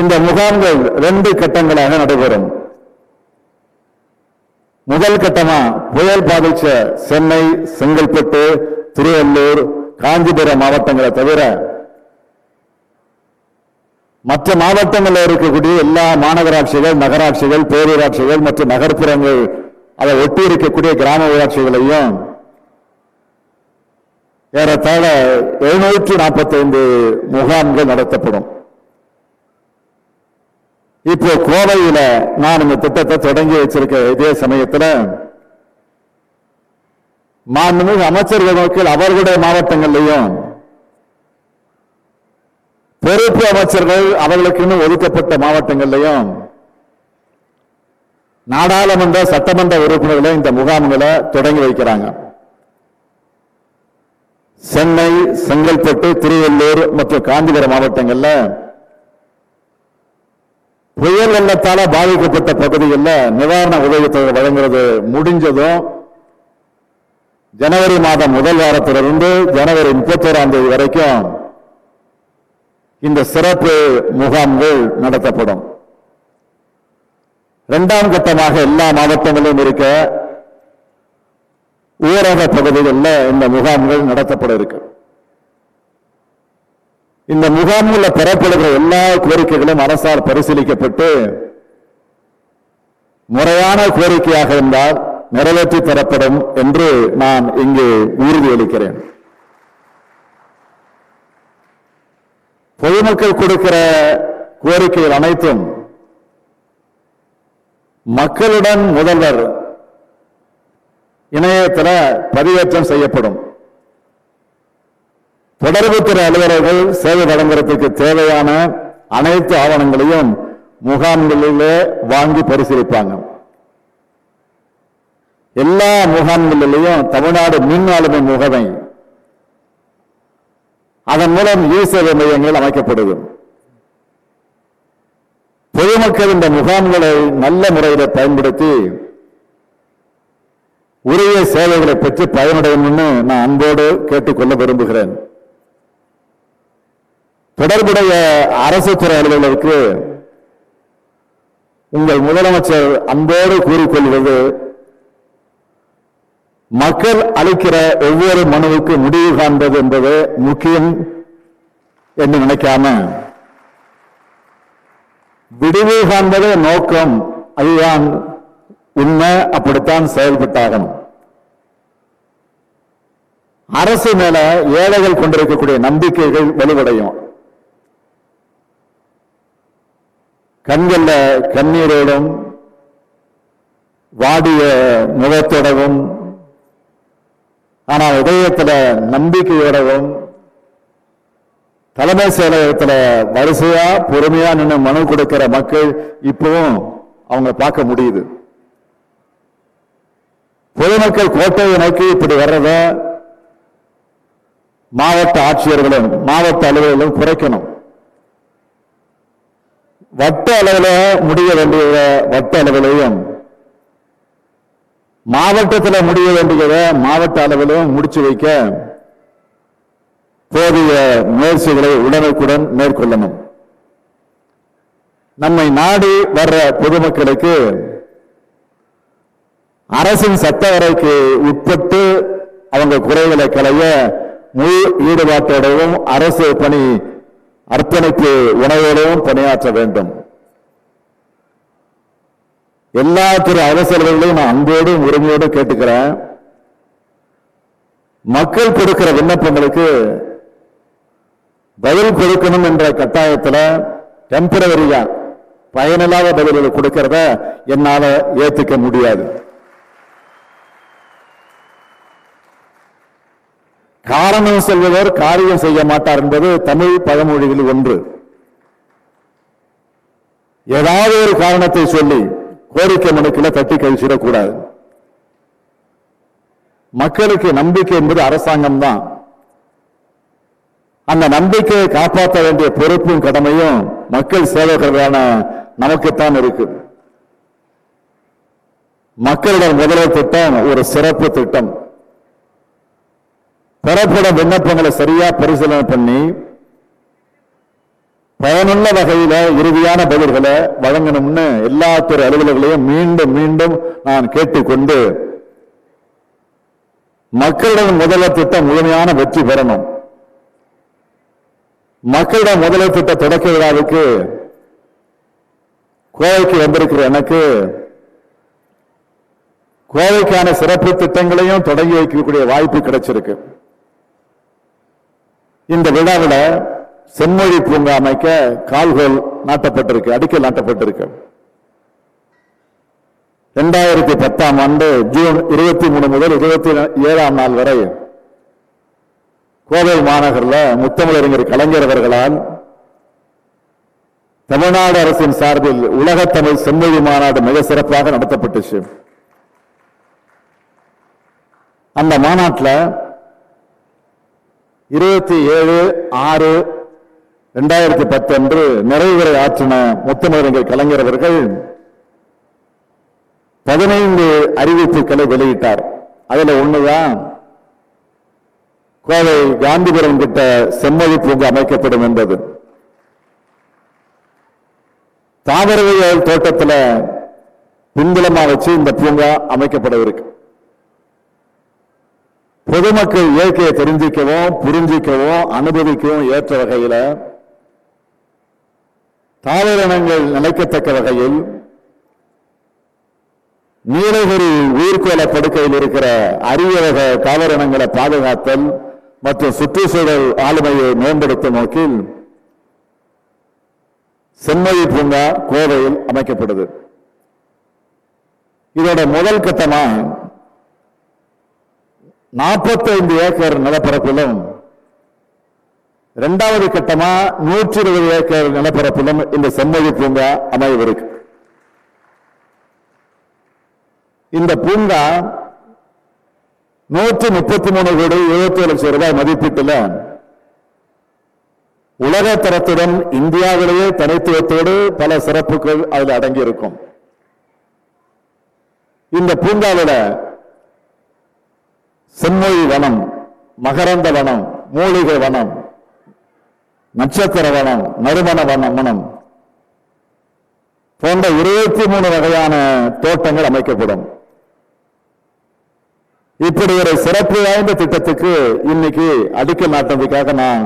இந்த முகாம்கள் ரெண்டு கட்டங்களாக நடைபெறும். முதல் கட்டமா புயல் பாதிச்ச சென்னை செங்கல்பட்டு திருவள்ளூர் காஞ்சிபுரம் மாவட்டங்களை தவிர மற்ற மாவட்டங்களில் இருக்கக்கூடிய எல்லா மாநகராட்சிகள் நகராட்சிகள் பேரூராட்சிகள் மற்றும் நகர்ப்புறங்கள் அதை ஒட்டி இருக்கக்கூடிய கிராம ஊராட்சிகளையும் ஏறத்தாழ எழுநூற்று நாற்பத்தைந்து முகாம்கள் நடத்தப்படும். இப்போ கோவையில நான் இந்த திட்டத்தை தொடங்கி வச்சிருக்க இதே சமயத்தில் மாண்புமிகு அமைச்சர்கள் நோக்கில் அவர்களுடைய மாவட்டங்கள்லையும் பொறுப்பு அமைச்சர்கள் அவர்களுக்குன்னு ஒதுக்கப்பட்ட மாவட்டங்கள்லையும் நாடாளுமன்ற சட்டமன்ற உறுப்பினர்களை இந்த முகாம்களை தொடங்கி வைக்கிறாங்க. சென்னை செங்கல்பட்டு திருவள்ளூர் மற்றும் காஞ்சிபுரம் மாவட்டங்களில் புயல் வெள்ளத்தால பாதிக்கப்பட்ட பகுதிகளில் நிவாரண உதவித்தொகை வழங்குறது முடிஞ்சதும் ஜனவரி மாதம் முதல் வாரத்திலிருந்து ஜனவரி முப்பத்தோராம் தேதி வரைக்கும் இந்த சிறப்பு முகாம்கள் நடத்தப்படும். இரண்டாம் கட்டமாக எல்லா மாவட்டங்களிலும் இருக்க ஊரக பகுதிகளில் இந்த முகாம்கள் நடத்தப்பட இருக்கு. இந்த முகாம்களில் பெறப்படுகிற எல்லா கோரிக்கைகளும் அரசால் பரிசீலிக்கப்பட்டு முறையான கோரிக்கையாக இருந்தால் நிறைவேற்றி தரப்படும் என்று நான் இங்கு உறுதியளிக்கிறேன் பொதுமக்கள் கொடுக்கிற கோரிக்கைகள் அனைத்தும் மக்களுடன் முதல்வர் இணையத்தில் பதிவேற்றம் செய்யப்படும். தொடர்புத்துறை அலுவலர்கள் சேவை வழங்குறதுக்கு தேவையான அனைத்து ஆவணங்களையும் முகாம்களிலே வாங்கி பரிசீலிப்பாங்க. எல்லா முகாம்களிலேயும் தமிழ்நாடு மின் ஆளுமை முகமை அதன் மூலம் இ சேவை மையங்கள் அமைக்கப்படுது. பொதுமக்கள் இந்த முகாம்களை நல்ல முறையில் பயன்படுத்தி உரிய சேவைகளை பெற்று பயனடையணும்னு நான் அன்போடு கேட்டுக்கொள்ள விரும்புகிறேன். தொடர்புடைய அரசு துறை அலுவலருக்கு உங்கள் முதலமைச்சர் அன்போடு கூறிக்கொள்வது மக்கள் அளிக்கிற ஒவ்வொரு மனுவுக்கு முடிவு காண்பது என்பது முக்கியம் என்று நினைக்காம விடிவு காண்பதே நோக்கம். அதுதான் உண்மை அப்படித்தான் செயல்பட்டாகணும் அரசு மேல ஏழைகள் கொண்டிருக்கக்கூடிய நம்பிக்கைகள் வலுவடையும். கண்கள்ல கண்ணீரோடும் வாடிய முகத்தோடவும் ஆனால் இதயத்துல நம்பிக்கையோடவும் தலைமை செயலகத்தில் வரிசையா பொறுமையா நின்று மனு கொடுக்கிற மக்கள் இப்பவும் அவங்க பார்க்க முடியுது. பொதுமக்கள் கோட்டையை நோக்கி இப்படி வர்றத மாவட்ட ஆட்சியர்களும் மாவட்ட அலுவலர்களும் குறைக்கணும். வட்ட அளவில் முடிய வேண்டியத வட்ட அளவிலையும் மாவட்டத்தில் முடிய வேண்டியதை மாவட்ட அளவிலும் முடிச்சு வைக்க போதிய முயற்சிகளை உடனுக்குடன் மேற்கொள்ளணும். நம்மை நாடி வர்ற பொதுமக்களுக்கு அரசின் சட்டவரைக்கு உட்பட்டு அவங்க குறைகளை களைய முழு ஈடுபாட்டோடவும் அரசு பணி அர்ப்பணிப்பு உணவோடவும் பணியாற்ற வேண்டும். எல்லா துறை அவசரங்களையும் நான் அன்போடும் உரிமையோடும் கேட்டுக்கிறேன். மக்கள் கொடுக்கிற விண்ணப்பங்களுக்கு பதில் கொடுக்கணும் என்ற கட்டாயத்துல டெம்பரவரியா பயனில்லாத பதில்களை கொடுக்கிறத என்னால ஏத்துக்க முடியாது. காரணம் செல்வதோர் காரியம் செய்ய மாட்டார் என்பது தமிழ் பழமொழிகளில் ஒன்று. ஏதாவது ஒரு காரணத்தை சொல்லி கோரிக்கை மனுக்கில் தட்டி கழிச்சிடக்கூடாது. மக்களுக்கு நம்பிக்கை என்பது அரசாங்கம் தான். அந்த நம்பிக்கையை காப்பாற்ற வேண்டிய பொறுப்பும் கடமையும் மக்கள் சேவகர்களான நமக்குத்தான் இருக்கு மக்களிடம் முதல்வர் திட்டம் ஒரு சிறப்பு திட்டம். பெறப்பட விண்ணப்பங்களை சரியா பரிசீலனை பண்ணி பயனுள்ள வகையில இறுதியான பதில்களை வழங்கணும்னு எல்லா துறை அலுவலர்களையும் மீண்டும் மீண்டும் நான் கேட்டுக்கொண்டு மக்களிடம் முதல திட்டம் முழுமையான வெற்றி பெறணும். மக்களிடம் முதல திட்ட தொடக்க விழாவுக்கு கோவைக்கு வந்திருக்கிற எனக்கு கோவைக்கான சிறப்பு திட்டங்களையும் தொடங்கி வைக்கக்கூடிய வாய்ப்பு கிடைச்சிருக்கு. இந்த விழாவில் செம்மொழி பூங்கா அமைக்க கால்கோல் நாட்டப்பட்டிருக்கு அடிக்கல் நாட்டப்பட்டிருக்கு. இரண்டாயிரத்தி பத்தாம் ஆண்டு ஜூன் இருபத்தி மூணு முதல் இருபத்தி ஏழாம் நாள் வரை கோவை மாநகரில் முத்தமிழறிஞர் கலைஞர் அவர்களால் தமிழ்நாடு அரசின் சார்பில் உலகத்தமிழ் செம்மொழி மாநாடு மிக சிறப்பாக நடத்தப்பட்டுச்சு. அந்த மாநாட்டில் இருபத்தி ஏழு ஆறு ரெண்டாயிரத்தி பத்து அன்று நிறைவுரை ஆற்றின முத்தமிழறிஞர் கலைஞர் அவர்கள் பதினைந்து அறிவிப்புகளை வெளியிட்டார். அதுல ஒண்ணுதான் கோவை காந்திபுரம் கிட்ட செம்மொழி பூங்கா அமைக்கப்படும் என்பது. தாவரவியல் தோட்டத்துல பின்புலமா வச்சு இந்த பூங்கா அமைக்கப்பட இருக்கு. பொதுமக்கள் இயற்கையை தெரிஞ்சிக்கவும் புரிஞ்சிக்கவும் அனுபவிக்கவும் ஏற்ற வகையில் தாவரங்கள் நிலைக்கத்தக்க வகையில் நீலகிரி உயிர்கோள படுக்கையில் இருக்கிற அரிய வகை தாவரங்களை பாதுகாத்தல் மற்றும் சுற்றுச்சூழல் ஆளுமையை மேம்படுத்தும் நோக்கில் செம்மொழி பூங்கா கோவையில் அமைக்கப்படுது. இதோட முதல் கட்டமாக நாற்பத்தைந்து ஏக்கர் நிலப்பரப்பிலும் இரண்டாவது கட்டமா நூற்றி இருபது ஏக்கர் நிலப்பரப்பிலும் இந்த செம்மொழி பூங்கா அமையவிருக்கு இந்த பூங்கா நூற்றி முப்பத்தி மூணு கோடி எழுபத்தி லட்சம் ரூபாய் மதிப்பீட்டில் உலக தரத்துடன் இந்தியாவிலேயே தனித்துவத்தோடு பல சிறப்புகள் அதில் அடங்கியிருக்கும். இந்த பூங்காவோட செம்மொழி வனம் மகரந்த வனம் மூலிகை வனம் நட்சத்திர வனம் நறுமண வனம் வனம் போன்ற இருபத்தி மூணு வகையான தோட்டங்கள் அமைக்கப்படும். இப்படி ஒரு சிறப்பு வாய்ந்த திட்டத்துக்கு இன்னைக்கு அடிக்கல் நாட்டதுக்காக நான்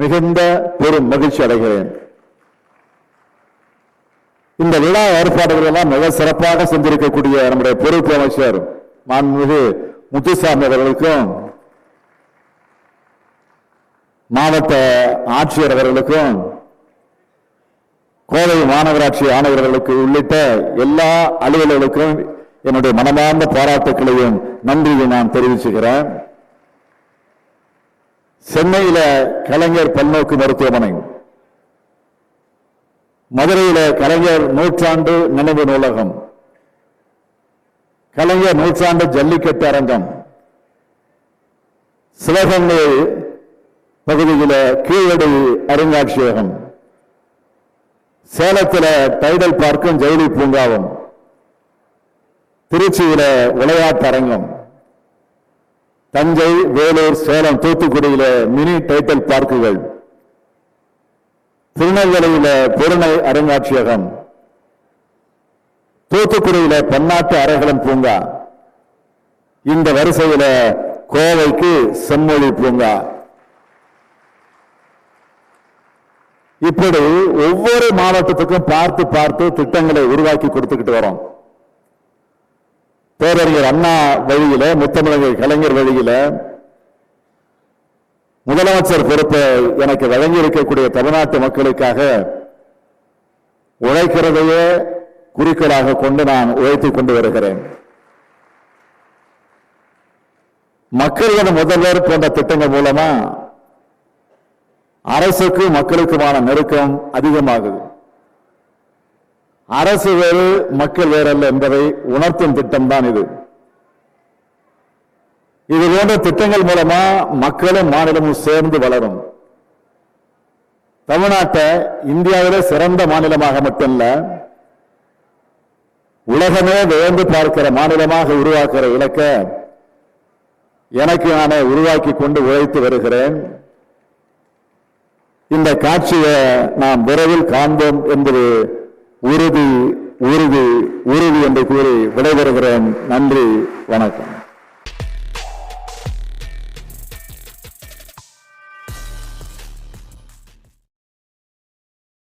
மிகுந்த பெரும் மகிழ்ச்சி அடைகிறேன். இந்த விழா ஏற்பாடுகள் எல்லாம் மிக சிறப்பாக செஞ்சிருக்கக்கூடிய நம்முடைய பொறுப்பு அமைச்சர் மாண்புமிகு முத்துசாமி அவர்களுக்கும் மாவட்ட ஆட்சியர் அவர்களுக்கும் கோவை மாநகராட்சி ஆணையர்களுக்கு உள்ளிட்ட எல்லா அலுவலர்களுக்கும் என்னுடைய மனமார்ந்த பாராட்டுக்களையும் நன்றியை நான் தெரிவிச்சுக்கிறேன். சென்னையில கலைஞர் பல்நோக்கு மருத்துவமனை மதுரையில கலைஞர் நூற்றாண்டு நினைவு நூலகம் கலைஞர் நூற்றாண்டு ஜல்லிக்கட்டு அரங்கம். சிவகங்கை பகுதியில கீழடி அருங்காட்சியகம். சேலத்தில் டைடல் பார்க்கும் ஜெயிலி பூங்காவும். திருச்சியில விளையாட்டு அரங்கம். தஞ்சை வேலூர் சேலம் தூத்துக்குடியில மினி டைட்டல் பார்க்குகள். திருநெல்வேலியில பொருணை அருங்காட்சியகம். தூத்துக்குடியில பன்னாட்டு அரைகளம் பூங்கா. இந்த வரிசையில கோவைக்கு செம்மொழி பூங்கா. இப்படி ஒவ்வொரு மாவட்டத்துக்கும் பார்த்து பார்த்து திட்டங்களை உருவாக்கி கொடுத்துக்கிட்டு வரோம். பேரறிஞர் அண்ணா வழியில முத்தமிழர் கலைஞர் வழியில முதலமைச்சர் பொறுப்பை எனக்கு வழங்கி இருக்கக்கூடிய தமிழ்நாட்டு மக்களுக்காக உழைக்கிறதையே குறிக்கோளாக கொண்டு நான் உழைத்துக் கொண்டு வருகிறேன். மக்களிடம் முதல்வர் போன்ற திட்டங்கள் மூலமா அரசுக்கு மக்களுக்குமான நெருக்கம் அதிகமாகுது. அரசு வேறு மக்கள் வேறல்ல என்பதை உணர்த்தும் திட்டம் தான் இது. இது போன்ற திட்டங்கள் மூலமா மக்களும் மாநிலமும் சேர்ந்து வளரும். தமிழ்நாட்டை இந்தியாவிலே சிறந்த மாநிலமாக மட்டுமல்ல உலகமே வியந்து பார்க்கிற மாநிலமாக உருவாக்குற இலக்க எனக்கு நானே உருவாக்கி கொண்டு உழைத்து வருகிறேன். இந்த காட்சியை நாம் விரைவில் காண்போம் என்பது உறுதி உறுதி உறுதி என்று கூறி விடைபெறுகிறேன். நன்றி வணக்கம்.